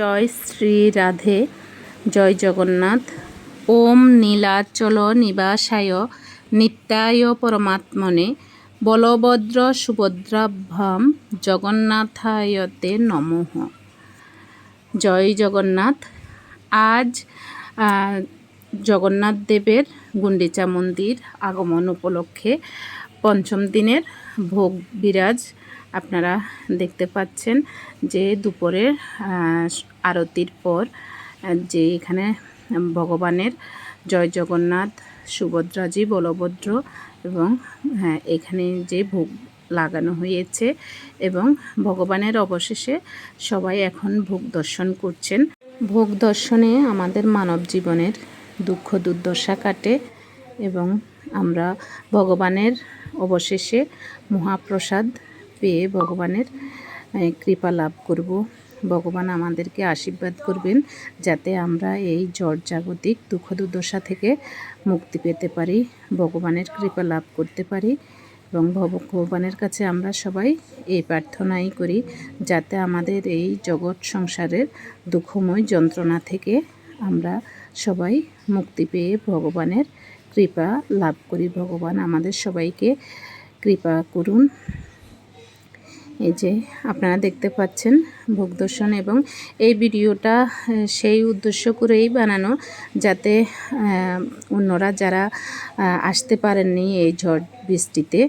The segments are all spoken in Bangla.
জয় শ্রী রাধে, জয় জগন্নাথ। ওম নীলাচল নিবাসায় নিত্যায় পরমাত্মনে বলভদ্র সুভদ্রাভ্যাম জগন্নাথায়তে নমঃ। জয় জগন্নাথ। আজ জগন্নাথ দেবের গুন্ডিচা মন্দির আগমন উপলক্ষে পঞ্চম দিনের ভোগ বিরাজ আপনারা দেখতে পাচ্ছেন যে দুপুরের আরতির পর যে এখানে ভগবানের জয় জগন্নাথ, সুভদ্রাজি, বলভদ্র এবং হ্যাঁ এখানে যে ভোগ লাগানো হয়েছে এবং ভগবানের অবশেষে সবাই এখন ভোগ দর্শন করছেন। ভোগ দর্শনে আমাদের মানব জীবনের দুঃখ দুর্দশা কাটে এবং আমরা ভগবানের অবশেষে মহাপ্রসাদ পেয়ে ভগবানের কৃপা লাভ করব। ভগবান আমাদেরকে আশীর্বাদ করবেন যাতে আমরা এই জড় জাগতিক দুঃখ দুর্দশা থেকে মুক্তি পেতে পারি, ভগবানের কৃপা লাভ করতে পারি এবং ভগবানের কাছে আমরা সবাই এই প্রার্থনাই করি যাতে আমাদের এই জগৎ সংসারের দুঃখময় যন্ত্রণা থেকে আমরা সবাই মুক্তি পেয়ে ভগবানের কৃপা লাভ করি। ভগবান আমাদের সবাইকে কৃপা করুন। এই যে আপনারা দেখতে পাচ্ছেন ভোগ দর্শন এবং এই ভিডিওটা সেই উদ্দেশ্য করেই বানানো যাতে অন্যরা যারা আসতে পারেননি এই ঝড় বৃষ্টিতে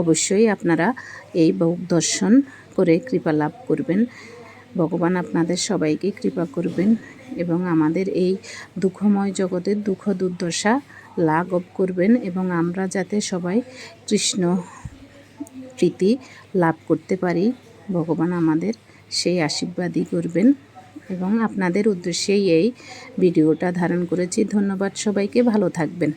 অবশ্যই আপনারা এই ভোগ দর্শন করে কৃপা লাভ করবেন। ভগবান আপনাদের সবাইকে কৃপা করবেন এবং আমাদের এই দুঃখময় জগতের দুঃখ দুর্দশা লাঘব করবেন এবং আমরা যাতে সবাই কৃষ্ণ প্রীতি লাভ করতে পারি। ভগবান আমাদের সেই আশীর্বাদই করবেন এবং আপনাদের উদ্দেশ্যেই এই ভিডিওটা ধারণ করেছি। ধন্যবাদ সবাইকে। ভালো থাকবেন।